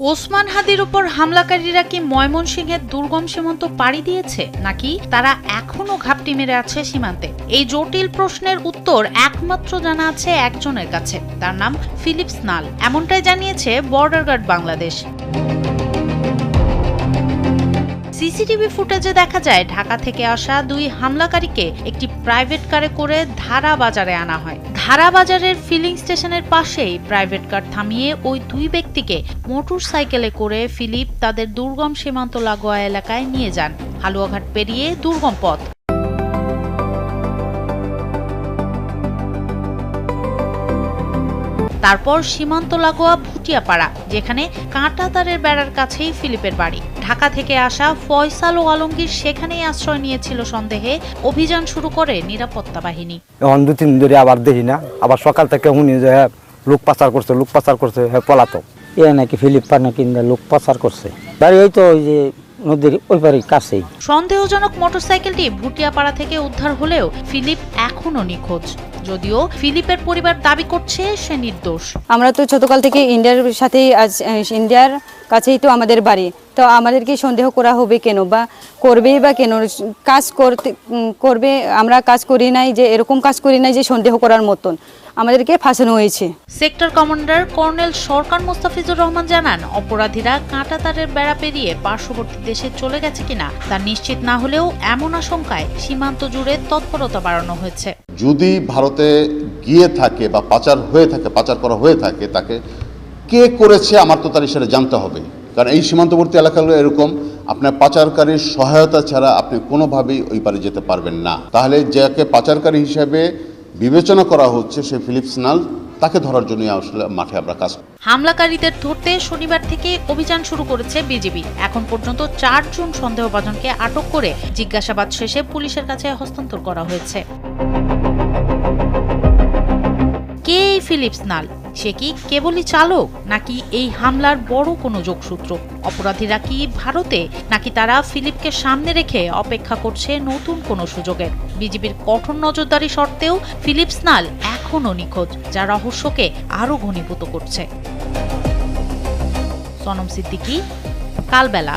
ওসমান হাদির উপর হামলাকারীরা কি ময়মনসিংহের দুর্গম সীমান্ত পাড়ি দিয়েছে? নাকি তারা এখনও ঘাপটি মেরে আছে সীমান্তে? এই জটিল প্রশ্নের উত্তর একমাত্র জানা আছে একজনের কাছে। তার নাম ফিলিপস নাল এমনটাই জানিয়েছে বর্ডার গার্ড বাংলাদেশ। সিসিটিভি ফুটেজে দেখা যায়, ঢাকা থেকে আসা দুই হামলাকারীকে একটি প্রাইভেট কারে করে ধারা বাজারে আনা হয়। ধারা বাজারের ফিলিং স্টেশনের পাশেই প্রাইভেট কার থামিয়ে ওই দুই ব্যক্তিকে মোটর সাইকেলে করে ফিলিপ তাদের দুর্গম সীমান্ত লাগোয়া এলাকায় নিয়ে যান। হালুয়াঘাট পেরিয়ে দুর্গম পথ। তারপর সীমান্ত লাগোয়া ভুটিয়াপাড়া যেখানে কাঁটাতারের বেড়ার কাছেই ফিলিপের বাড়ি। ঢাকা থেকে আসা ফয়সাল ও আলমগীর সেখানেই আশ্রয় নিয়েছিল সন্দেহে। অভিযান শুরু করে নিরাপত্তা বাহিনী। এখন দু তিন ধরে আবার দেখি না। আবার সকাল থেকে শুনি যে হ্যাঁ, লোক পাচার করছে লোক পাচার করছে হ্যাঁ পলাতক। এ নাকি ফিলিপ পার নাকি লোক পাচার করছে। বাড়ি ওই তো ওই যে নদীর ওই পারে কাছেই। সন্দেহজনক মোটরসাইকেলটি ভুটিয়াপাড়া থেকে উদ্ধার হলেও ফিলিপ এখনও নিখোঁজ। যদিও ফিলিপের পরিবার দাবি করছে সে নির্দোষ। আমরা তো ছোটকাল থেকে ইন্ডিয়ার সাথে আজ ইন্ডিয়ার কাছেই তো আমাদের বাড়ি। তো আমাদেরকে সন্দেহ করা হবে কেন বা করবেই বা কেন? কাজ করতে করবে আমরা কাজ করি নাই যে এরকম কাজ করি নাই যে সন্দেহ করার মতন। আমাদেরকে ফাঁসানো হয়েছে। Sector commander colonel Sarkar Mostafizur Rahman জানান অপরাধীরা কাঁটাতারের বেড়া পেরিয়ে পার্শ্ববর্তী দেশে চলে গেছে কিনা তা নিশ্চিত না হলেও এমন আশঙ্কায় সীমান্ত জুড়ে তৎপরতা বাড়ানো হয়েছে। যদি ভারতে গিয়ে থাকে বা পাচার হয়ে থাকে পাচার করা হয়ে থাকে তাকে কে করেছে আমার তো তার সেটা জানতে হবে। কারণ এই সীমান্তবর্তী এলাকাগুলো এরকম, আপনার পাচারকারীর সহায়তা ছাড়া আপনি কোনোভাবেই ওই পারে যেতে পারবেন না। তাহলে যাকে পাচারকারী হিসেবে বিবেচনা করা হচ্ছে, সে ফিলিপস নাল, তাকে ধরার জন্য আসলে মাঠে আমরা কাজ হামলাকারীদের ধরতে শনিবার থেকে অভিযান শুরু করেছে বিজিবি। এখন পর্যন্ত চারজন সন্দেহভাজনকে আটক করে জিজ্ঞাসাবাদ শেষে পুলিশের কাছে হস্তান্তর করা হয়েছে। কে ফিলিপস নাল? সে কি কেবলই চালক, নাকি এই হামলার বড় কোনো যোগসূত্র? অপরাধীরা কি ভারতে, নাকি তারা ফিলিপকে সামনে রেখে অপেক্ষা করছে নতুন কোনো সুযোগের বিজিবির কঠোর নজরদারি সত্ত্বেও ফিলিপস নাল এখনও নিখোঁজ, যা রহস্যকে আরও ঘনীভূত করছে। সনম সিদ্দিকী, কালবেলা।